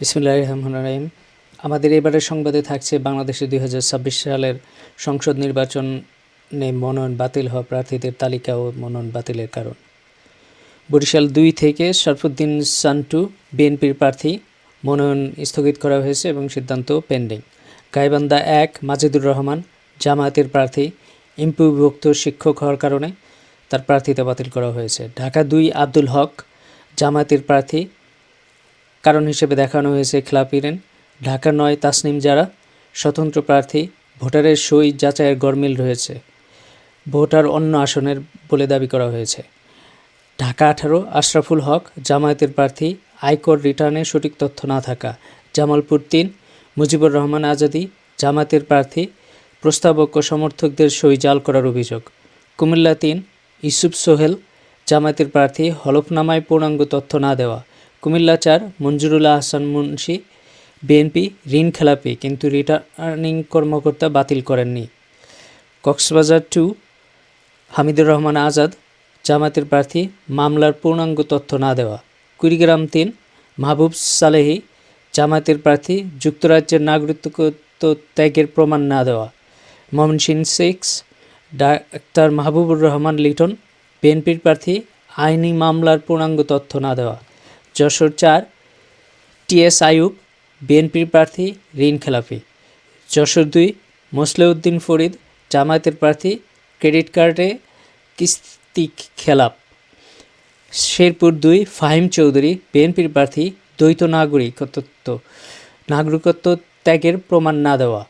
বিসমুল্লাহ রহমান রাহিম আমাদের এবারের সংবাদে থাকছে বাংলাদেশে দুই হাজার ছাব্বিশ সালের সংসদ নির্বাচনে মনোনয়ন বাতিল হওয়া প্রার্থীদের তালিকা ও মনোনয়ন বাতিলের কারণ। বরিশাল দুই থেকে শরফুদ্দিন সান্টু, বিএনপির প্রার্থী, মনোনয়ন স্থগিত করা হয়েছে এবং সিদ্ধান্ত পেন্ডিং। গাইবান্ধা এক, মাজিদুর রহমান, জামায়াতের প্রার্থী, এমপিভুক্ত শিক্ষক হওয়ার কারণে তার প্রার্থিতা বাতিল করা হয়েছে। ঢাকা দুই, আব্দুল হক, জামায়াতের প্রার্থী কারণ হিসেবে দেখানো হয়েছে খেলাপিরেন ঢাকা নয় তাসনিম যারা স্বতন্ত্র প্রার্থী, ভোটারের সই যাচাইয়ের গরমিল রয়েছে। ভোটার অন্য আসনের বলে দাবি করা হয়েছে। ঢাকা আঠারো, আশরাফুল হক, জামায়াতের প্রার্থী আয়কর রিটার্নে সঠিক তথ্য না থাকা। জামালপুর তিন, মুজিবুর রহমান আজাদি, জামায়াতের প্রার্থী, প্রস্তাবক ও সমর্থকদের সই জাল করার অভিযোগ। কুমিল্লা তিন ইসুফ সোহেল, জামায়াতের প্রার্থী, হলফনামায় পূর্ণাঙ্গ তথ্য না দেওয়া। কুমিল্লা চার, মঞ্জুরুল্লাহ আহসান মুন্সি, বিএনপি, ঋণ খেলাপি, কিন্তু রিটার্নিং কর্মকর্তা বাতিল করেননি। কক্সবাজার টু হামিদুর রহমান আজাদ জামাতের প্রার্থী, মামলার পূর্ণাঙ্গ তথ্য না দেওয়া। কুড়িগ্রাম তিন, মাহবুব সালেহি, জামায়াতের প্রার্থী, যুক্তরাজ্যের নাগরিকত্ব ত্যাগের প্রমাণ না দেওয়া। ময়মনসিংহ সিক্স ডাক্তার মাহবুবুর রহমান লিটন, বিএনপির প্রার্থী, আইনি মামলার পূর্ণাঙ্গ তথ্য না দেওয়া। যশোর চার টিএস আইয়ুব, বিএনপির প্রার্থী ঋণ খেলাপি। যশোর দুই, মোসলেউদ্দিন ফরিদ, জামায়াতের প্রার্থী ক্রেডিট কার্ডে কিস্তি খেলাপ। শেরপুর দুই, ফাহিম চৌধুরী, বিএনপির প্রার্থী দ্বৈত নাগরিকত্ব নাগরিকত্ব ত্যাগের প্রমাণ না দেওয়া।